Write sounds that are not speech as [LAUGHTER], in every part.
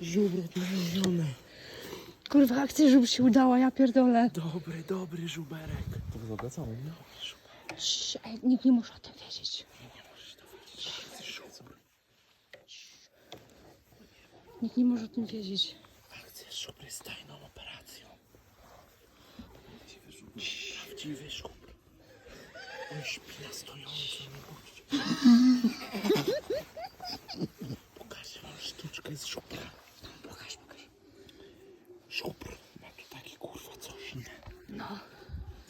Żubr odnaleziony. Kurwa, akcja, żeby się udała, ja pierdolę. Dobry, dobry żuberek. To wzbogacamy, no. Cii, ej, Nikt nie może o tym wiedzieć. Nikt nie może o tym wiedzieć. Akcja żubry z tajną operacją. Prawdziwy żubr. Prawdziwy żubr. On śpi na stojąco, nie bójcie. [LAUGHS] Pokażę wam sztuczkę z żubra. Pokaż, pokaż. Żubr ma tu taki kurwa coś, nie? No.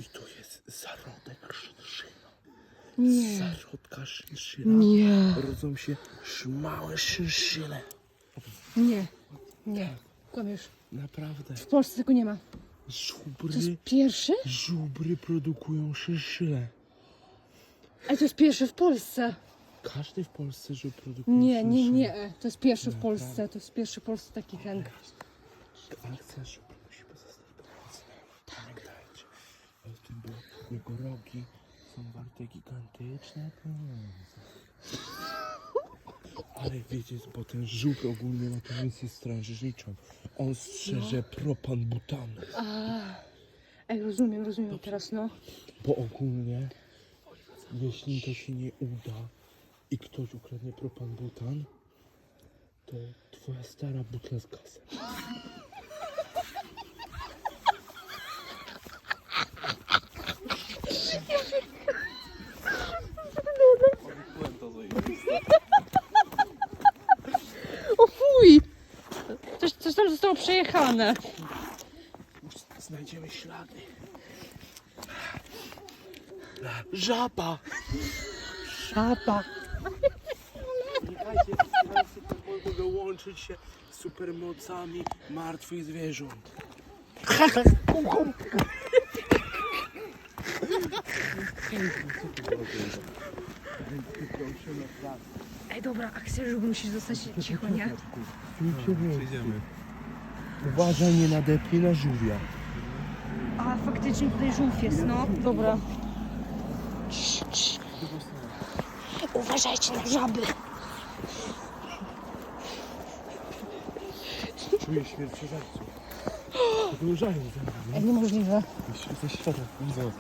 I tu jest zarodek szynszyna. Nie. Zarodka szynszyna. Nie. Rodzą się szmałe szynszyle. Nie. Nie. Kłamiesz. Naprawdę. W Polsce tego nie ma. To Żubry, jest pierwszy? żubry produkują szynszyle. Ej, to jest pierwszy w Polsce. Każdy w Polsce żub produkuje Nie, nie, szynszyle. nie. To jest pierwszy w Polsce. To jest pierwszy w Polsce taki ten. Akcja żubr musi pozostać pomocna. Pamiętajcie. O tym, bo jego rogi są warte gigantyczne pieniądze. Ale wiecie, bo ten żubr ogólnie ma tę misję strażniczą. On strzeże propan butanu. A. Ej, rozumiem, rozumiem teraz, no. Bo ogólnie, jeśli to się nie uda i ktoś ukradnie propan butan, to twoja stara butla z gasem. Coś, tam zostało przejechane. Znajdziemy ślady. Żaba! Szapa. Pamiętajcie, Państwo mogą łączyć się z supermocami martwych zwierząt. Ej, dobra, akcja, żeby musisz zostać cicho, nie? Przyjdziemy. Uważaj, nie nadepnij na żółwia. A, faktycznie tutaj żółw jest, no. Dobra. Cii, cii. Uważajcie na żaby. Czuję śmierć żarców. Podążają za nami. Ej, niemożliwe. Ze świata widzą.